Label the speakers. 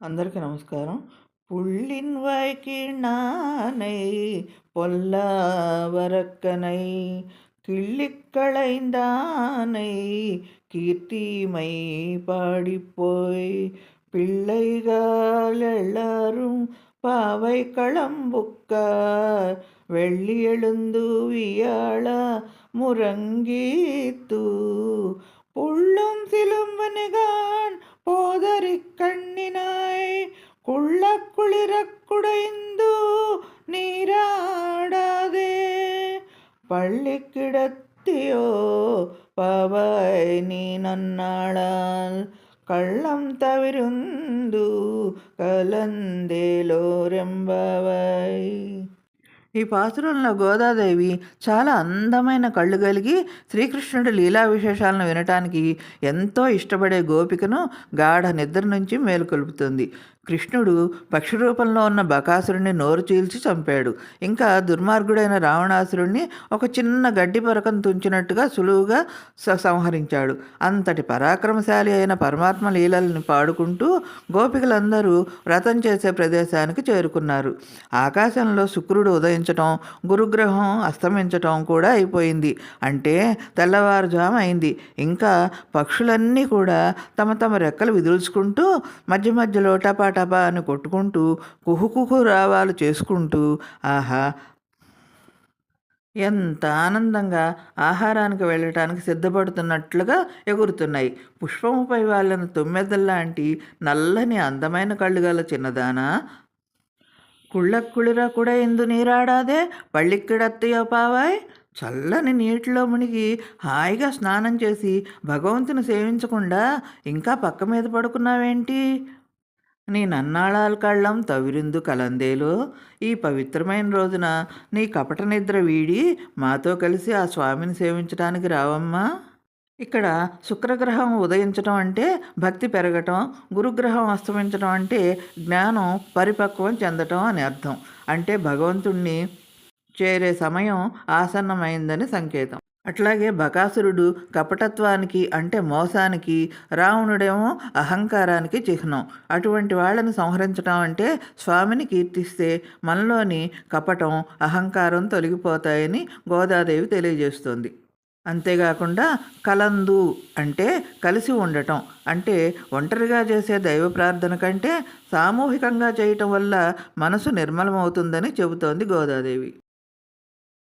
Speaker 1: అందరికీ నమస్కారం புள்ளின் வாய்க்கிணானை பொல்லாவரக்கனை கிள்ளிக்களைந்தானை கீர்த்திமை பாடிப்போய் பிள்ளைகள் எல்லாரும் பாவை களம்புக்கார் வெள்ளி எழுந்து வியாழ முரங்கீத்து புள்ளும் சிலும்பனுகான் పల్లికిడత్తీయో పవై నీ നീ కళ్ళం తవిరుందు కలందేలో రెంబవై ఈ పాత్రలో గోదాదేవి చాలా అందమైన కళ్ళు కలిగి శ్రీకృష్ణుడి లీలా విశేషాలను వినటానికి ఎంతో ఇష్టపడే గోపికను గాఢ నిద్ర నుంచి మేలుకొల్పుతుంది. కృష్ణుడు పక్షి రూపంలో ఉన్న బకాసురుణ్ణి నోరు చీల్చి చంపాడు. ఇంకా దుర్మార్గుడైన రావణాసురుణ్ణి ఒక చిన్న గడ్డి పరకం తుంచినట్టుగా సులువుగా సంహరించాడు. అంతటి పరాక్రమశాలి అయిన పరమాత్మ లీలల్ని పాడుకుంటూ గోపికలందరూ వ్రతం చేసే ప్రదేశానికి చేరుకున్నారు. ఆకాశంలో శుక్రుడు ఉదయించటం గురుగ్రహం అస్తమించటం కూడా అయిపోయింది. అంటే తెల్లవారుజాము అయింది. ఇంకా పక్షులన్నీ కూడా తమ తమ రెక్కలు విదుల్చుకుంటూ మధ్య మధ్యలో టపాట టపా అని కొట్టుకుంటూ కుహుకుహు రావాలు చేసుకుంటూ ఆహా ఎంత ఆనందంగా ఆహారానికి వెళ్ళటానికి సిద్ధపడుతున్నట్లుగా ఎగురుతున్నాయి. పుష్పముపై వాళ్ళను తొమ్మెదల్లాంటి నల్లని అందమైన కళ్ళు గల చిన్నదానా? కుళ్ళక్కుళిరా కూడా ఎందు నీరాడాదే? పళ్ళిక్కిడత్తయో పావాయ్! చల్లని నీటిలో మునిగి హాయిగా స్నానం చేసి భగవంతుని సేవించకుండా ఇంకా పక్క మీద పడుకున్నావేంటి? నీ నన్నాళాల కళ్ళం తవిరిందు కలందేలో. ఈ పవిత్రమైన రోజున నీ కపట నిద్ర వీడి మాతో కలిసి ఆ స్వామిని సేవించడానికి రావమ్మా. ఇక్కడ శుక్రగ్రహం ఉదయించడం అంటే భక్తి పెరగటం గురుగ్రహం అస్తమించడం అంటే జ్ఞానం పరిపక్వం చెందటం అని అర్థం. అంటే భగవంతుణ్ణి చేరే సమయం ఆసన్నమైందని సంకేతం. అట్లాగే బకాసురుడు కపటత్వానికి అంటే మోసానికి రావణుడేమో అహంకారానికి చిహ్నం. అటువంటి వాళ్ళని సంహరించడం అంటే స్వామిని కీర్తిస్తే మనలోని కపటం అహంకారం తొలగిపోతాయని గోదాదేవి తెలియజేస్తుంది. అంతేకాకుండా కలందు అంటే కలిసి ఉండటం అంటే ఒంటరిగా చేసే దైవ ప్రార్థన కంటే సామూహికంగా చేయటం వల్ల మనసు నిర్మలమవుతుందని చెబుతోంది గోదాదేవి.